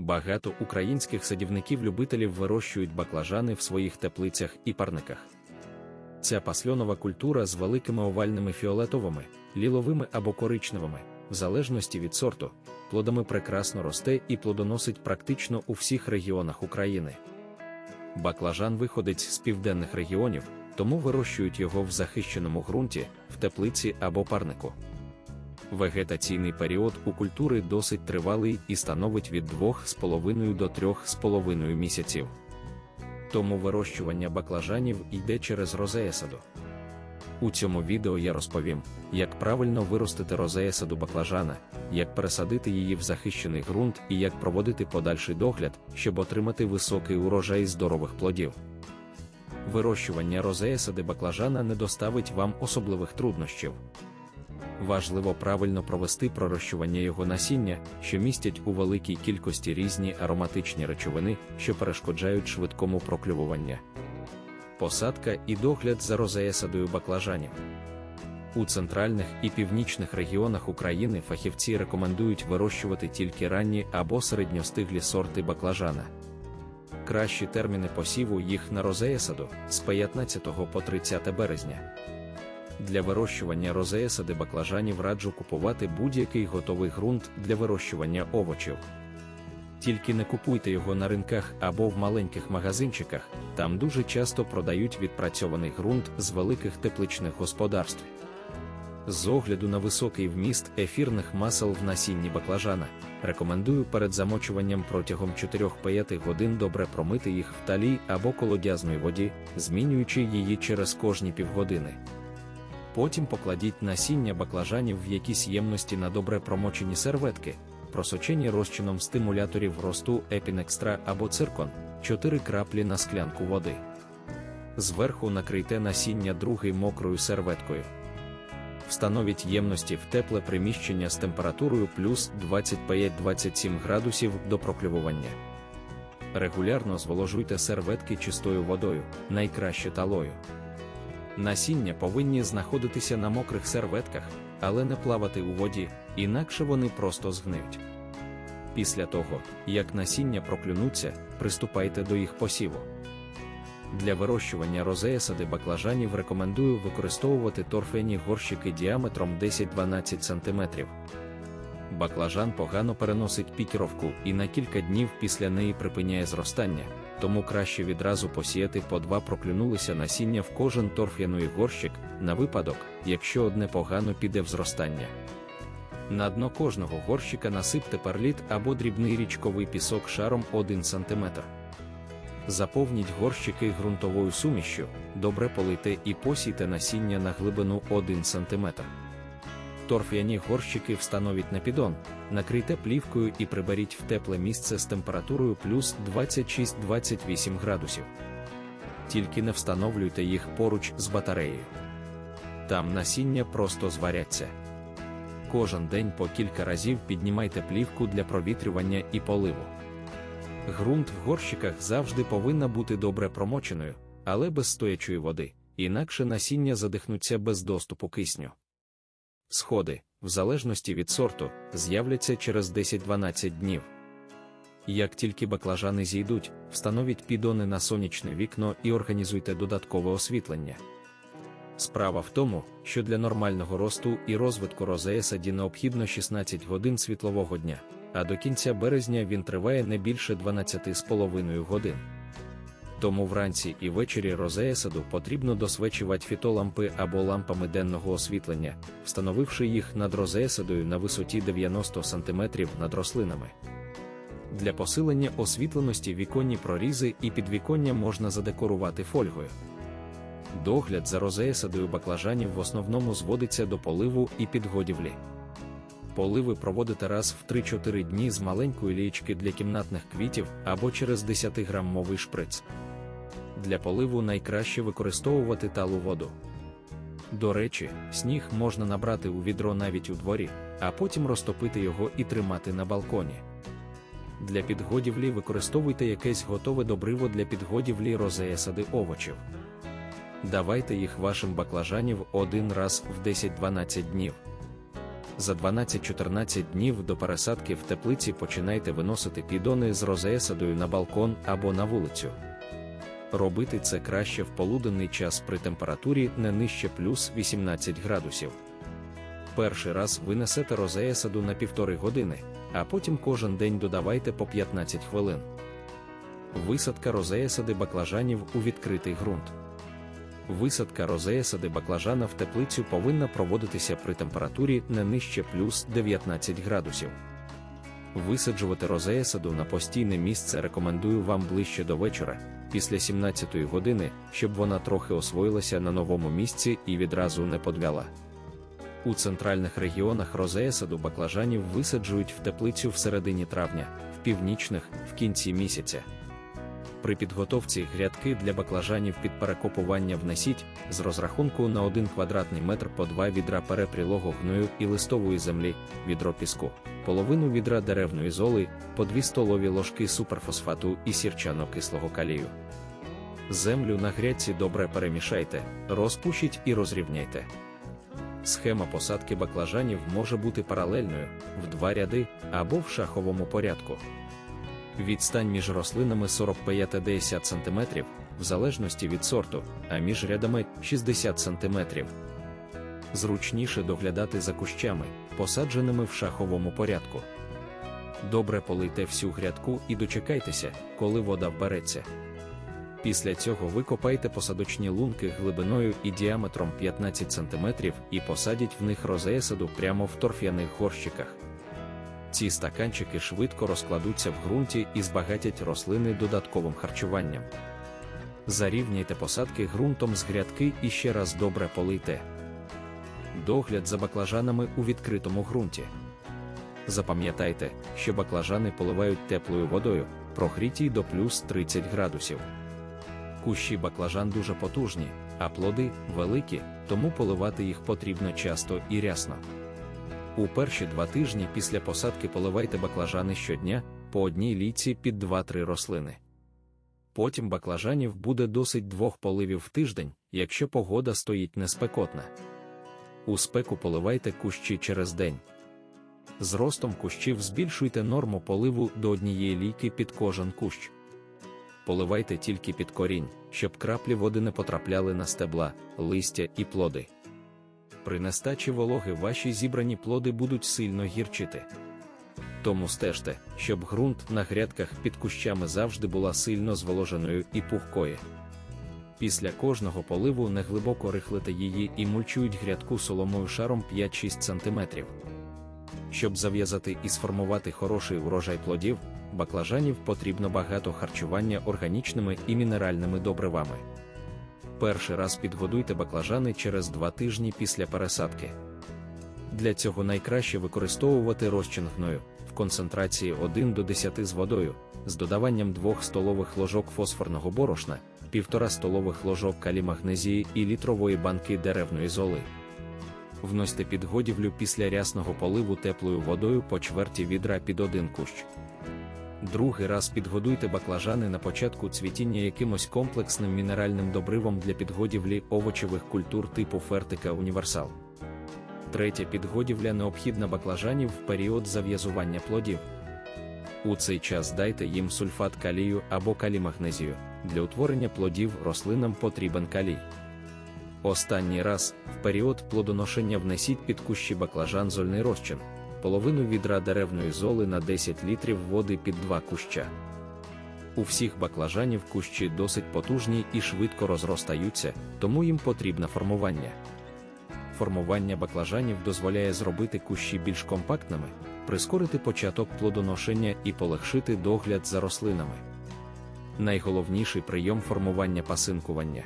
Багато українських садівників-любителів вирощують баклажани в своїх теплицях і парниках. Ця пасльонова культура з великими овальними фіолетовими, ліловими або коричневими, в залежності від сорту, плодами прекрасно росте і плодоносить практично у всіх регіонах України. Баклажан виходить з південних регіонів, тому вирощують його в захищеному ґрунті, в теплиці або парнику. Вегетаційний період у культури досить тривалий і становить від 2,5 до 3,5 місяців. Тому вирощування баклажанів йде через розеесаду. У цьому відео я розповім, як правильно виростити розеесаду баклажана, як пересадити її в захищений ґрунт і як проводити подальший догляд, щоб отримати високий урожай здорових плодів. Вирощування розеесади баклажана не доставить вам особливих труднощів. Важливо правильно провести пророщування його насіння, що містять у великій кількості різні ароматичні речовини, що перешкоджають швидкому проклювування. Посадка і догляд за розеесадою баклажанів. У центральних і північних регіонах України фахівці рекомендують вирощувати тільки ранні або середньостиглі сорти баклажана. Кращі терміни посіву їх на розеесаду з 15 по 30 березня. Для вирощування розеесади баклажанів раджу купувати будь-який готовий ґрунт для вирощування овочів. Тільки не купуйте його на ринках або в маленьких магазинчиках, там дуже часто продають відпрацьований ґрунт з великих тепличних господарств. З огляду на високий вміст ефірних масел в насінні баклажана, рекомендую перед замочуванням протягом 4-5 годин добре промити їх в талій або колодязній воді, змінюючи її через кожні півгодини. Потім покладіть насіння баклажанів в якісь ємності на добре промочені серветки, просочені розчином стимуляторів росту епінекстра або циркон, 4 краплі на склянку води. Зверху накрийте насіння другий мокрою серветкою. Встановіть ємності в тепле приміщення з температурою плюс 25-27 градусів до проклювування. Регулярно зволожуйте серветки чистою водою, найкраще талою. Насіння повинні знаходитися на мокрих серветках, але не плавати у воді, інакше вони просто згниють. Після того, як насіння проклюнуться, приступайте до їх посіву. Для вирощування розеясади баклажанів рекомендую використовувати торфяні горщики діаметром 10-12 см. Баклажан погано переносить пікіровку і на кілька днів після неї припиняє зростання тому краще відразу посіяти по два проклюнулися насіння в кожен торф'яний горщик, на випадок, якщо одне погано піде в зростання. На дно кожного горщика насипте перліт або дрібний річковий пісок шаром 1 см. Заповніть горщики ґрунтовою сумішю, добре полийте і посійте насіння на глибину 1 см торф'яні горщики встановіть на підон, накрийте плівкою і приберіть в тепле місце з температурою плюс 26-28 градусів. Тільки не встановлюйте їх поруч з батареєю. Там насіння просто зваряться. Кожен день по кілька разів піднімайте плівку для провітрювання і поливу. Грунт в горщиках завжди повинна бути добре промоченою, але без стоячої води, інакше насіння задихнуться без доступу кисню. Сходи, в залежності від сорту, з'являться через 10-12 днів. Як тільки баклажани зійдуть, встановіть підони на сонячне вікно і організуйте додаткове освітлення. Справа в тому, що для нормального росту і розвитку розея саді необхідно 16 годин світлового дня, а до кінця березня він триває не більше 12,5 годин. Тому вранці і ввечері розеясаду потрібно досвечувати фітолампи або лампами денного освітлення, встановивши їх над розеясадою на висоті 90 см над рослинами. Для посилення освітленості віконні прорізи і підвіконня можна задекорувати фольгою. Догляд за розеясадою баклажанів в основному зводиться до поливу і підгодівлі. Поливи проводите раз в 3-4 дні з маленької лічки для кімнатних квітів або через 10-грамовий шприц для поливу найкраще використовувати талу воду. До речі, сніг можна набрати у відро навіть у дворі, а потім розтопити його і тримати на балконі. Для підгодівлі використовуйте якесь готове добриво для підгодівлі розея сади овочів. Давайте їх вашим баклажанів один раз в 10-12 днів. За 12-14 днів до пересадки в теплиці починайте виносити підони з розеесадою на балкон або на вулицю. Робити це краще в полуденний час при температурі не нижче плюс 18 градусів. Перший раз винесете розеесаду на півтори години, а потім кожен день додавайте по 15 хвилин. Висадка розеесади баклажанів у відкритий ґрунт. Висадка розеесади баклажана в теплицю повинна проводитися при температурі не нижче плюс 19 градусів. Висаджувати розеесаду на постійне місце рекомендую вам ближче до вечора, після 17 години, щоб вона трохи освоїлася на новому місці і відразу не подвяла. У центральних регіонах розеесаду баклажанів висаджують в теплицю в середині травня, в північних в кінці місяця. При підготовці грядки для баклажанів під перекопування внесіть з розрахунку на 1 квадратний метр по 2 відра перепрілого гною і листової землі, відро піску, половину відра деревної золи, по 2 столові ложки суперфосфату і сірчано-кислого калію. Землю на грядці добре перемішайте, розпушіть і розрівняйте. Схема посадки баклажанів може бути паралельною в два ряди або в шаховому порядку. Відстань між рослинами 45-50 см, в залежності від сорту, а між рядами 60 см. Зручніше доглядати за кущами, посадженими в шаховому порядку. Добре полийте всю грядку і дочекайтеся, коли вода вбереться. Після цього викопайте посадочні лунки глибиною і діаметром 15 см і посадіть в них розеесаду прямо в торф'яних горщиках. Ці стаканчики швидко розкладуться в ґрунті і збагатять рослини додатковим харчуванням. Зарівняйте посадки ґрунтом з грядки і ще раз добре полийте. Догляд за баклажанами у відкритому ґрунті. Запам'ятайте, що баклажани поливають теплою водою, прогрітій до плюс 30 градусів. Кущі баклажан дуже потужні, а плоди великі, тому поливати їх потрібно часто і рясно. У перші два тижні після посадки поливайте баклажани щодня по одній лійці під 2-3 рослини. Потім баклажанів буде досить двох поливів в тиждень, якщо погода стоїть неспекотна. У спеку поливайте кущі через день. З ростом кущів збільшуйте норму поливу до однієї лійки під кожен кущ. Поливайте тільки під корінь, щоб краплі води не потрапляли на стебла, листя і плоди. При нестачі вологи ваші зібрані плоди будуть сильно гірчити. Тому стежте, щоб ґрунт на грядках під кущами завжди була сильно зволоженою і пухкою. Після кожного поливу неглибоко рихлите її і мульчують грядку соломою шаром 5-6 см. Щоб зав'язати і сформувати хороший урожай плодів, баклажанів потрібно багато харчування органічними і мінеральними добривами. Перший раз підгодуйте баклажани через 2 тижні після пересадки. Для цього найкраще використовувати розчин гною в концентрації 1 до 10 з водою, з додаванням 2 столових ложок фосфорного борошна, 1,5 столових ложок калімагнезії і літрової банки деревної золи. Вносьте підгодівлю після рясного поливу теплою водою по чверті відра під один кущ. Другий раз підгодуйте баклажани на початку цвітіння якимось комплексним мінеральним добривом для підгодівлі овочевих культур типу фертика універсал. Третя підгодівля необхідна баклажанів в період зав'язування плодів. У цей час дайте їм сульфат калію або калімагнезію. Для утворення плодів рослинам потрібен калій. Останній раз в період плодоношення внесіть під кущі баклажан зольний розчин половину відра деревної золи на 10 літрів води під два куща. У всіх баклажанів кущі досить потужні і швидко розростаються, тому їм потрібне формування. Формування баклажанів дозволяє зробити кущі більш компактними, прискорити початок плодоношення і полегшити догляд за рослинами. Найголовніший прийом формування пасинкування.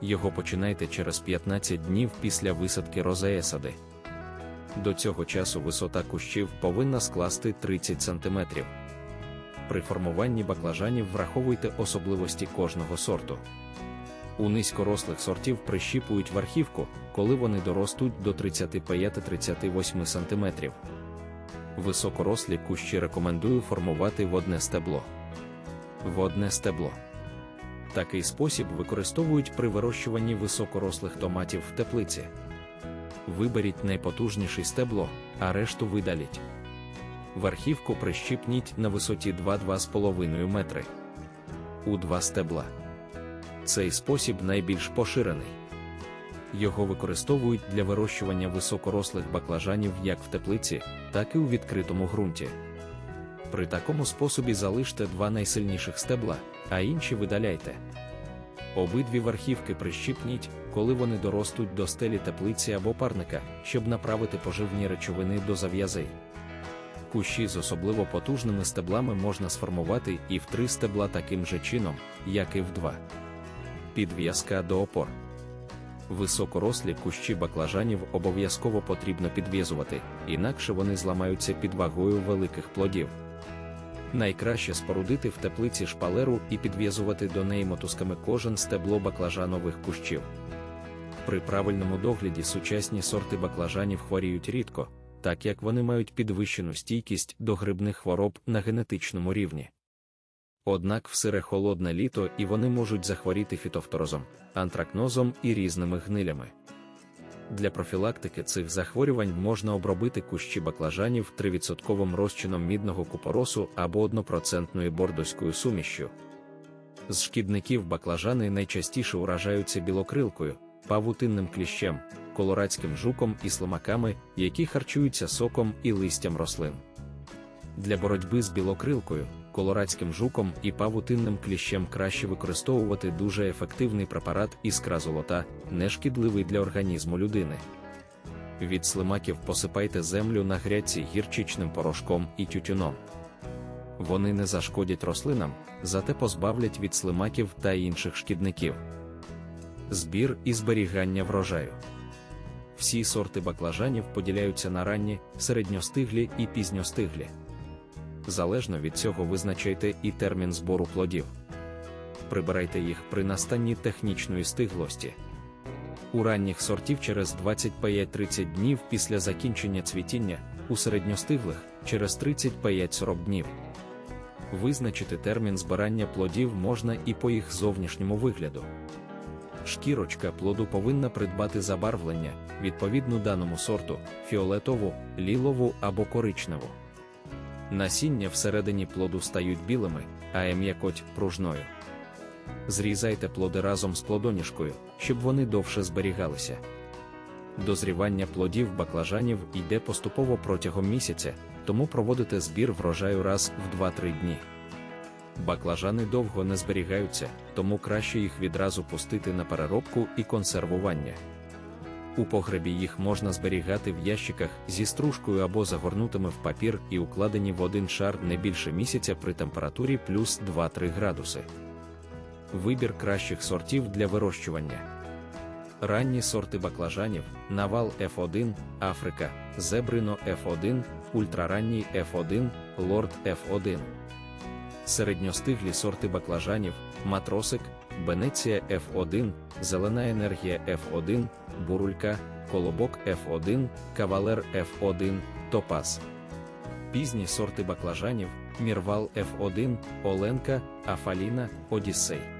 Його починайте через 15 днів після висадки розеесади. До цього часу висота кущів повинна скласти 30 см. При формуванні баклажанів враховуйте особливості кожного сорту. У низькорослих сортів прищіпують верхівку, коли вони доростуть до 35-38 см. Високорослі кущі рекомендую формувати в одне стебло. В одне стебло. Такий спосіб використовують при вирощуванні високорослих томатів в теплиці. Виберіть найпотужніше стебло, а решту видаліть. Верхівку прищипніть на висоті 2-2,5 метри. У два стебла. Цей спосіб найбільш поширений. Його використовують для вирощування високорослих баклажанів як в теплиці, так і у відкритому ґрунті. При такому способі залиште два найсильніших стебла, а інші видаляйте. Обидві верхівки прищипніть, коли вони доростуть до стелі теплиці або парника, щоб направити поживні речовини до зав'язей. Кущі з особливо потужними стеблами можна сформувати і в три стебла таким же чином, як і в два. Підв'язка до опор. Високорослі кущі баклажанів обов'язково потрібно підв'язувати, інакше вони зламаються під вагою великих плодів. Найкраще спорудити в теплиці шпалеру і підв'язувати до неї мотузками кожен стебло баклажанових кущів. При правильному догляді сучасні сорти баклажанів хворіють рідко, так як вони мають підвищену стійкість до грибних хвороб на генетичному рівні. Однак в сире холодне літо і вони можуть захворіти фітофторозом, антракнозом і різними гнилями. Для профілактики цих захворювань можна обробити кущі баклажанів 3% розчином мідного купоросу або 1% бордоською сумішшю. З шкідників баклажани найчастіше уражаються білокрилкою, павутинним кліщем, колорадським жуком і слимаками, які харчуються соком і листям рослин. Для боротьби з білокрилкою, колорадським жуком і павутинним кліщем краще використовувати дуже ефективний препарат іскра золота, нешкідливий для організму людини. Від слимаків посипайте землю на грядці гірчичним порошком і тютюном. Вони не зашкодять рослинам, зате позбавлять від слимаків та інших шкідників. Збір і зберігання врожаю. Всі сорти баклажанів поділяються на ранні, середньостиглі і пізньостиглі. Залежно від цього визначайте і термін збору плодів. Прибирайте їх при настанні технічної стиглості. У ранніх сортів через 25-30 днів після закінчення цвітіння, у середньостиглих через 35-40 днів. Визначити термін збирання плодів можна і по їх зовнішньому вигляду. Шкірочка плоду повинна придбати забарвлення, відповідну даному сорту, фіолетову, лілову або коричневу. Насіння всередині плоду стають білими, а м'якоть пружною. Зрізайте плоди разом з плодоніжкою, щоб вони довше зберігалися. Дозрівання плодів баклажанів йде поступово протягом місяця, тому проводите збір врожаю раз в 2-3 дні. Баклажани довго не зберігаються, тому краще їх відразу пустити на переробку і консервування. У погребі їх можна зберігати в ящиках зі стружкою або загорнутими в папір і укладені в один шар не більше місяця при температурі плюс 2-3 градуси. Вибір кращих сортів для вирощування. Ранні сорти баклажанів, Навал F1, Африка, Зебрино F1, ультраранній F1, Лорд F1. Середньостиглі сорти баклажанів, Матросик, Бенеція F1, Зелена енергія F1, Бурулька, Колобок F1, Кавалер F1, Топаз. Пізні сорти баклажанів, Мірвал F1, Оленка, Афаліна, Одіссей.